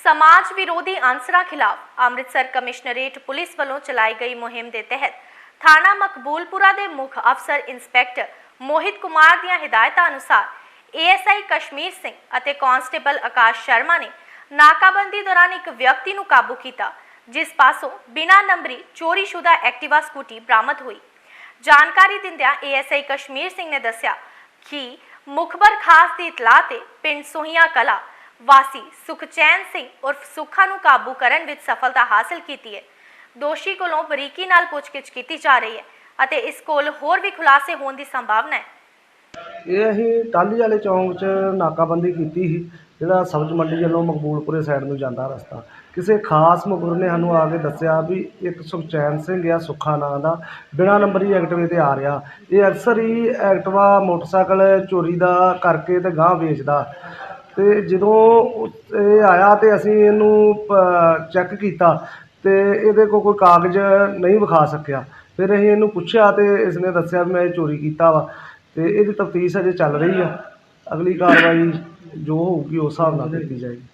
ਸਮਾਜ ਵਿਰੋਧੀ ਅਨਸਰਾਂ ਖਿਲਾਫ ਅੰਮ੍ਰਿਤਸਰ ਕਮਿਸ਼ਨਰੇਟ ਪੁਲਿਸ ਵੱਲੋਂ ਚਲਾਈ ਗਈ ਮੁਹਿੰਮ ਦੇ ਤਹਿਤ ਥਾਣਾ ਮਕਬੂਲਪੁਰਾ ਦੇ ਮੁੱਖ ਅਫਸਰ ਇੰਸਪੈਕਟਰ ਮੋਹਿਤ ਕੁਮਾਰ ਦੀਆਂ ਹਦਾਇਤਾਂ ਅਨੁਸਾਰ ਏਐਸਆਈ ਕਸ਼ਮੀਰ ਸਿੰਘ ਅਤੇ ਕਾਂਸਟੇਬਲ ਆਕਾਸ਼ ਸ਼ਰਮਾ ਨੇ ਨਾਕਾਬੰਦੀ ਦੌਰਾਨ ਇੱਕ ਵਿਅਕਤੀ ਨੂੰ ਕਾਬੂ ਕੀਤਾ ਜਿਸ ਪਾਸੋਂ ਬਿਨਾਂ ਨੰਬਰੀ ਚੋਰੀशुदा ਐਕਟਿਵਾ ਸਕੂਟੀ ਬਰਾਮਦ ਹੋਈ ਜਾਣਕਾਰੀ ਦਿੰਦਿਆਂ ਏਐਸਆਈ ਕਸ਼ਮੀਰ ਸਿੰਘ ਨੇ ਦੱਸਿਆ ਕਿ ਮੁਖਬਰ ਖਾਸ ਦੀ ਇਤਲਾਹ ਤੇ ਪਿੰਡ ਸੋਹੀਆਂ ਕਲਾ ਵਾਸੀ ਸੁਖਚੈਨ ਸਿੰਘ ਉਰਫ ਸੁੱਖਾ ਨੂੰ ਕਾਬੂ ਕਰਨ ਵਿੱਚ ਸਫਲਤਾ ਹਾਸਲ ਕੀਤੀ ਹੈ। ਦੋਸ਼ੀ ਕੋਲੋਂ ਬਰੀਕੀ ਨਾਲ ਪੁੱਛਗਿੱਛ ਕੀਤੀ ਜਾ ਰਹੀ ਹੈ ਅਤੇ ਇਸ ਕੋਲ ਹੋਰ ਵੀ ਖੁਲਾਸੇ ਹੋਣ ਦੀ ਸੰਭਾਵਨਾ ਹੈ। ਇਹ ਅਸੀਂ ਟਾਹਲੀ ਵਾਲੇ ਚੌਂਕ 'ਚ ਨਾਕਾਬੰਦੀ ਕੀਤੀ ਸੀ, ਜਿਹੜਾ ਸਬਜ਼ ਮੰਡੀ ਵੱਲੋਂ ਮਕਬੂਲਪੁਰੇ ਸਾਈਡ ਨੂੰ ਜਾਂਦਾ ਰਸਤਾ। ਕਿਸੇ ਖਾਸ ਮੁਖਬਰ ਨੇ ਸਾਨੂੰ ਆ ਕੇ ਦੱਸਿਆ ਵੀ ਇੱਕ ਸੁਖਚੈਨ ਸਿੰਘ ਆ, ਸੁੱਖਾ ਨਾਂ ਦਾ, ਬਿਨਾਂ ਨੰਬਰੀ ਐਕਟਿਵੇ ਤੇ ਆ ਰਿਹਾ। ਇਹ ਅਕਸਰ ਹੀ ਐਕਟਵਾ ਮੋਟਰਸਾਈਕਲ ਚੋਰੀ ਦਾ ਕਰਕੇ ਤੇ ਗਾਂਹ ਵੇਚਦਾ। ਤੇ ਜਦੋਂ ਇਹ ਆਇਆ ਤੇ ਅਸੀਂ ਇਹਨੂੰ ਚੈੱਕ ਕੀਤਾ ਅਤੇ ਇਹਦੇ ਕੋਲ ਕੋਈ ਕਾਗਜ਼ ਨਹੀਂ ਵਿਖਾ ਸਕਿਆ। ਫਿਰ ਅਸੀਂ ਇਹਨੂੰ ਪੁੱਛਿਆ ਅਤੇ ਇਸਨੇ ਦੱਸਿਆ ਵੀ ਮੈਂ ਇਹ ਚੋਰੀ ਕੀਤਾ ਵਾ ਅਤੇ ਇਹਦੀ ਤਫਤੀਸ਼ ਅਜੇ ਚੱਲ ਰਹੀ ਆ। ਅਗਲੀ ਕਾਰਵਾਈ ਜੋ ਹੋਊਗੀ ਉਸ ਹਿਸਾਬ ਨਾਲ ਕੀਤੀ ਜਾਏਗੀ।